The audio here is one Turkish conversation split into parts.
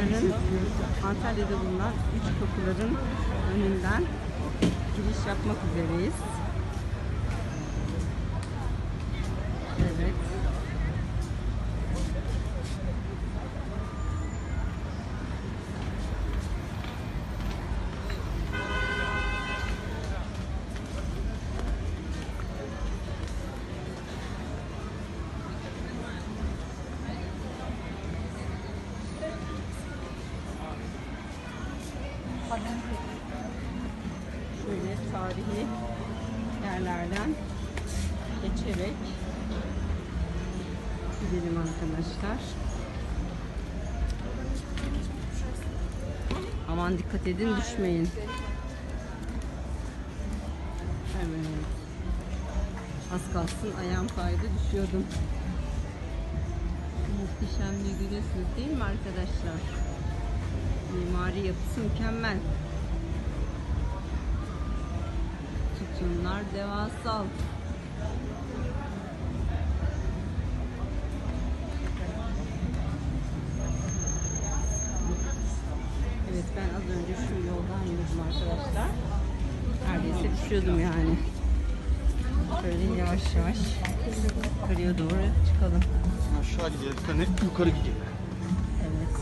kapıların Antalya'da bulunan üç kapıların önünden giriş yapmak üzereyiz. Aman dikkat edin düşmeyin. Evet. Az kalsın ayağım kaydı düşüyordum. Muhteşemliği görüyorsunuz değil mi arkadaşlar? Mimari yapısı mükemmel. Sütunlar devasal. Evet ben az önce şu yoldan yürüdüm arkadaşlar. Neredeyse düşüyordum yani. Şöyle yavaş yavaş yukarıya doğru çıkalım. Aşağı gidelim, yukarı, yukarı gidelim. Evet.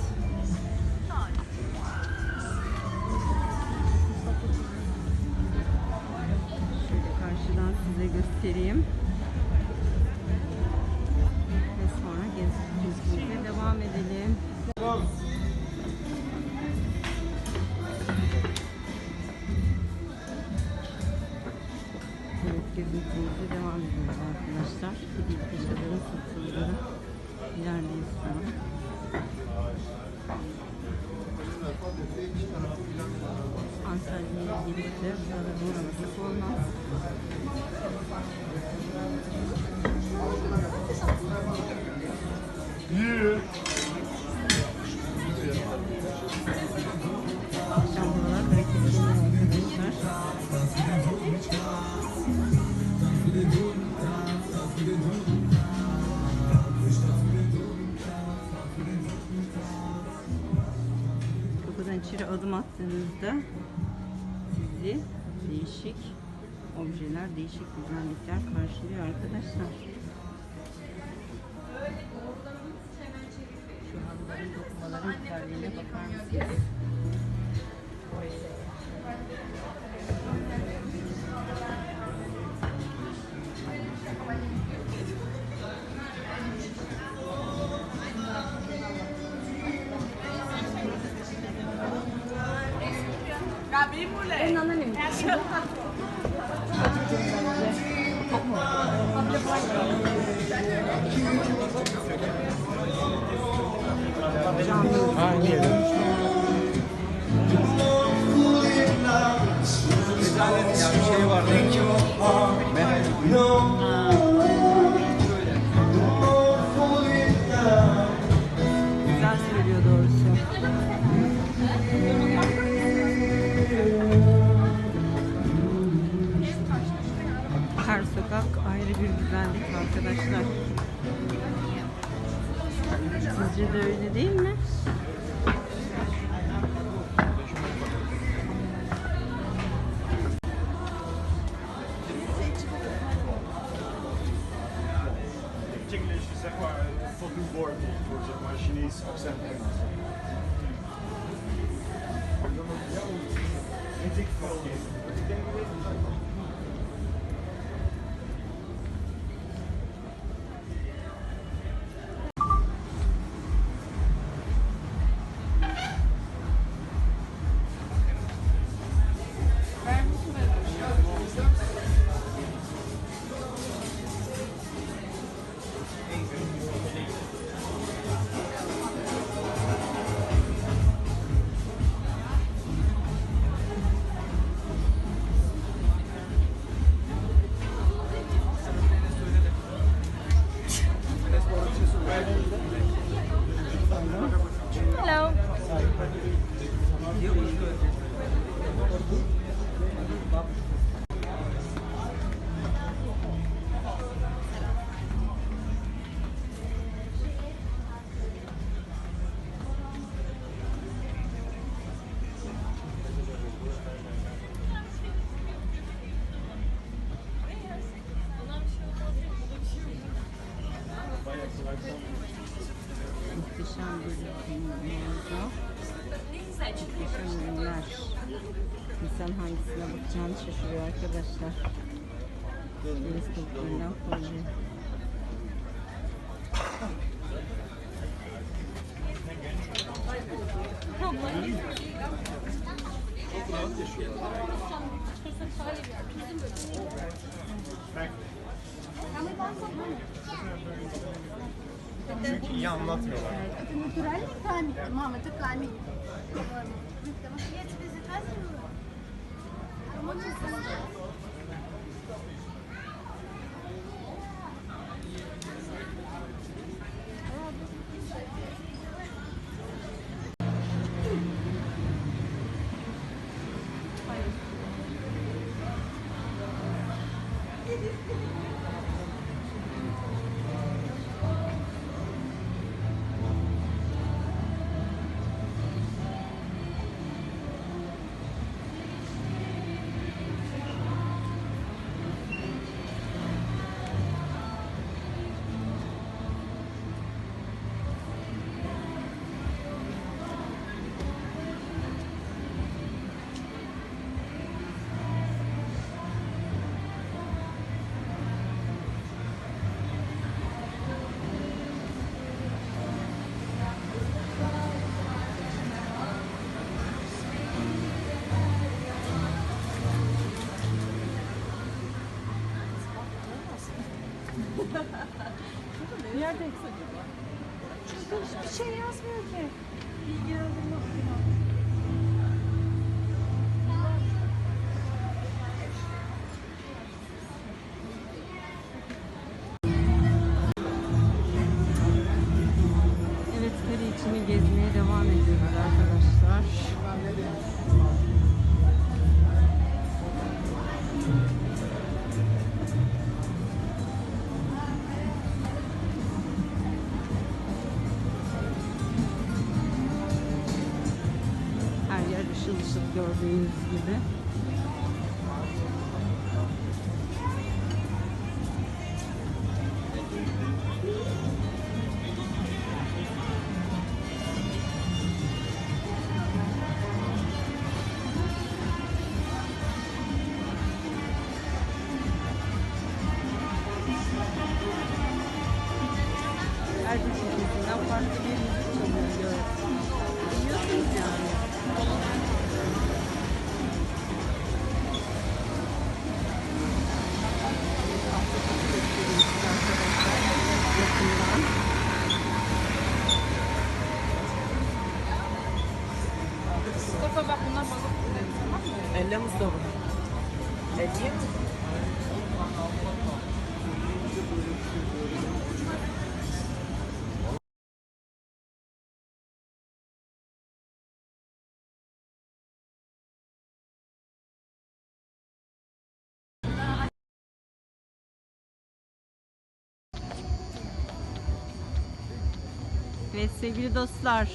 Şöyle karşıdan size göstereyim. Evet gezintimize devam ediyoruz arkadaşlar. Hediye satıldığı yerdeyiz şu an. Antalya'ya gelip de burada uğraması olmaz. Akşam attığınızda sizi değişik objeler, değişik güzellikler karşılıyor arkadaşlar. 行 了 more proje maşineyi aksetmek Thank you. hangisine bakacağını şaşırıyor arkadaşlar. Deniz kabuklarından proje. Çünkü iyi anlatmıyorlar. Это натуральный камень? Мама, это камень. Потому much is this? Nerede acaba? Çünkü hiçbir şey yazmıyor ki. Bilgilendirme gördüğünüz gibi. Her bir sesinden farklı bir müzik Ve sevgili dostlar,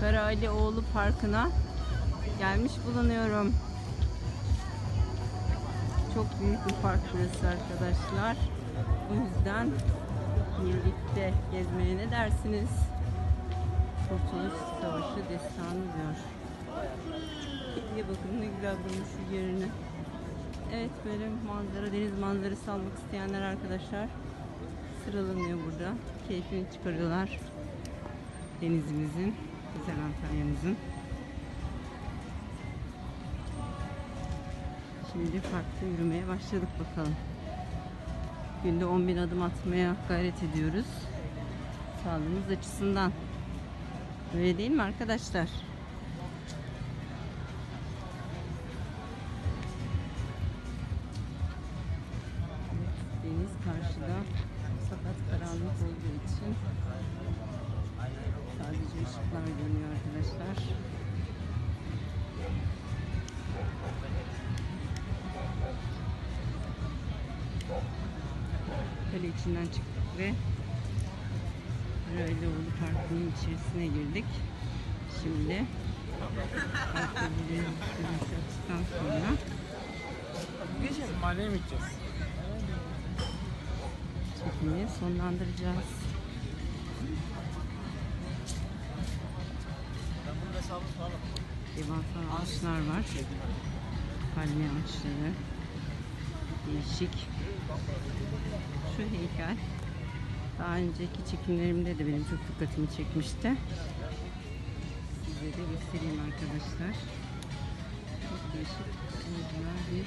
Kara Ali Oğlu Parkı'na gelmiş bulunuyorum. Çok büyük bir park burası arkadaşlar. O yüzden birlikte gezmeye ne dersiniz? Kurtuluş Savaşı destanı diyor. Kediye bakın ne güzel bulmuş şu yerini. Evet böyle manzara, deniz manzarası almak isteyenler arkadaşlar sıralanıyor burada. Keyfini çıkarıyorlar. Denizimizin, güzel Antalya'mızın. Şimdi parkta yürümeye başladık bakalım. Günde 10 bin adım atmaya gayret ediyoruz. Sağlığımız açısından. Öyle değil mi arkadaşlar? Deniz karşıda karanlık olduğu için sadece ışıklar görünüyor arkadaşlar. Kale içinden çıktık ve Raylıoğlu Parkı'nın içerisine girdik. Şimdi parkta bir sonra mahalleye mi gideceğiz? Çekimi sonlandıracağız. Devasa ağaçlar var. Palmiye ağaçları. Değişik. Şu heykel. Daha önceki çekimlerimde de benim çok dikkatimi çekmişti. Size de göstereyim arkadaşlar. Çok değişik güzel bir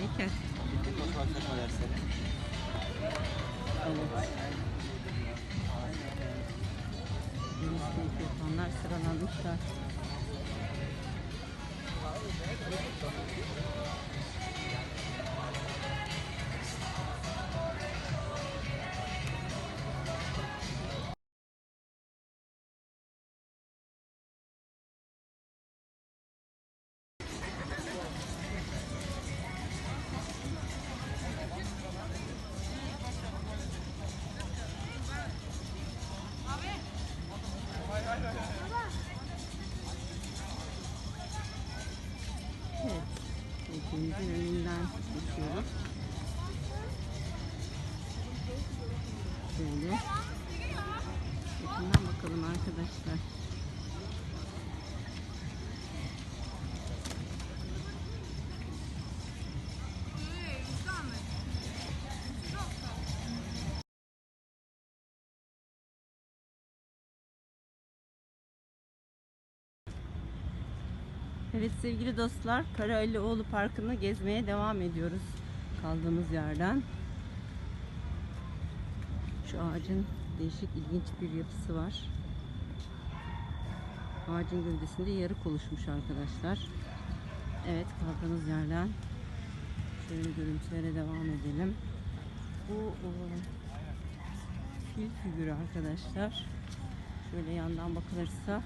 heykel. Evet. Deniz keyfi yapanlar sıralanmışlar. Şöyle. Yakından bakalım arkadaşlar. Evet sevgili dostlar, Karaallioğlu Parkı'nı gezmeye devam ediyoruz kaldığımız yerden. Şu ağacın değişik ilginç bir yapısı var. Ağacın gövdesinde yarık oluşmuş arkadaşlar. Evet kaldığımız yerden şöyle görüntülere devam edelim. Bu o, fil figürü arkadaşlar. Şöyle yandan bakılırsa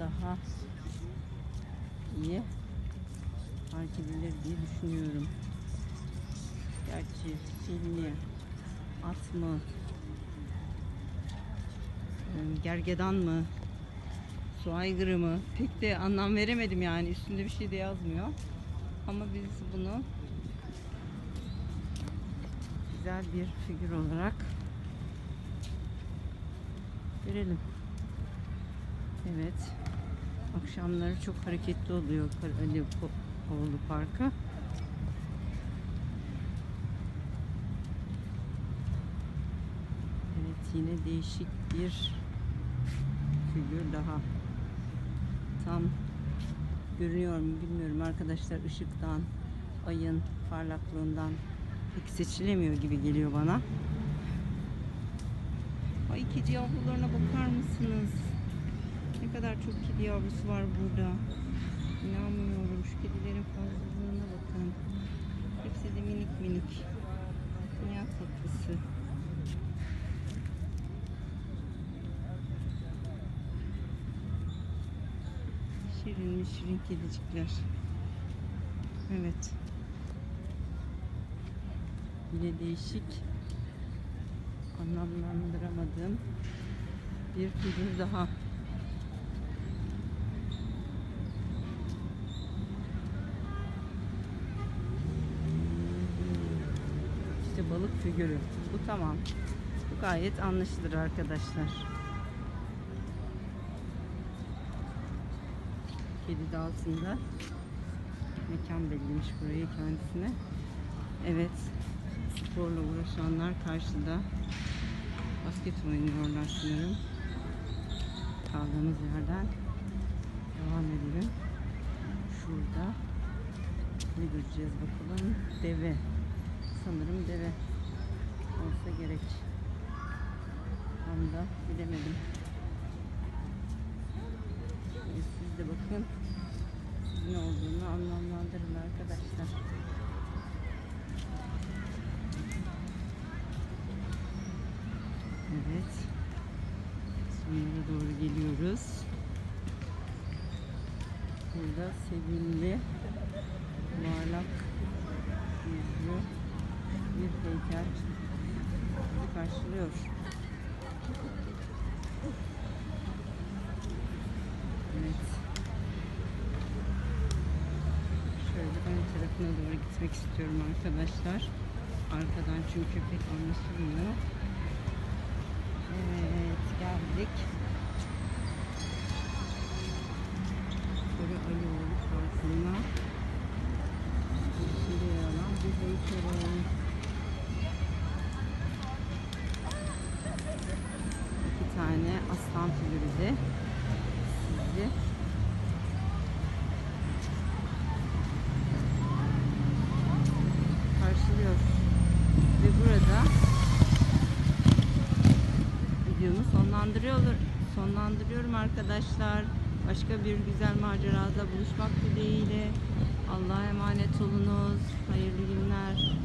daha iyi fark edilir diye düşünüyorum. Gerçi fil mi, at mı, e, gergedan mı, su aygırı mı pek de anlam veremedim yani üstünde bir şey de yazmıyor. Ama biz bunu güzel bir figür olarak görelim. Evet. Akşamları çok hareketli oluyor Karalioğlu Parkı. Evet yine değişik bir figür daha. Tam görünüyor mu bilmiyorum arkadaşlar ışıktan, ayın parlaklığından pek seçilemiyor gibi geliyor bana. Ay kedi yavrularına bakar mısınız? Ne kadar çok kedi yavrusu var burada. İnanmıyorum. Şu kedilerin fazlalığına bakın. Hepsi de minik minik. Şirin şirin kedicikler. Evet. Yine değişik anlamlandıramadığım bir figür daha. İşte balık figürü. Bu tamam. Bu gayet anlaşılır arkadaşlar. Kedi de altında mekan belirlemiş burayı kendisine. Evet. Sporla uğraşanlar karşıda basket oynuyorlar sanırım. Kaldığımız yerden devam edelim. Şurada ne göreceğiz bakalım. Deve. Sanırım deve olsa gerek. Tam da bilemedim. Şöyle siz de bakın. Ne olduğunu anlamlandırın arkadaşlar. Evet. Sonlara doğru geliyoruz. Burada sevimli muallak yüzlü bir heykel karşılıyor. tarafına doğru gitmek istiyorum arkadaşlar. Arkadan çünkü pek anlaşılmıyor. Evet geldik. Böyle Alioğlu Parkı'na. Şimdi yer bir heykel İki tane aslan figürü de sizi sonlandırıyorlar, sonlandırıyorum arkadaşlar. Başka bir güzel macerada buluşmak dileğiyle. Allah'a emanet olunuz. Hayırlı günler.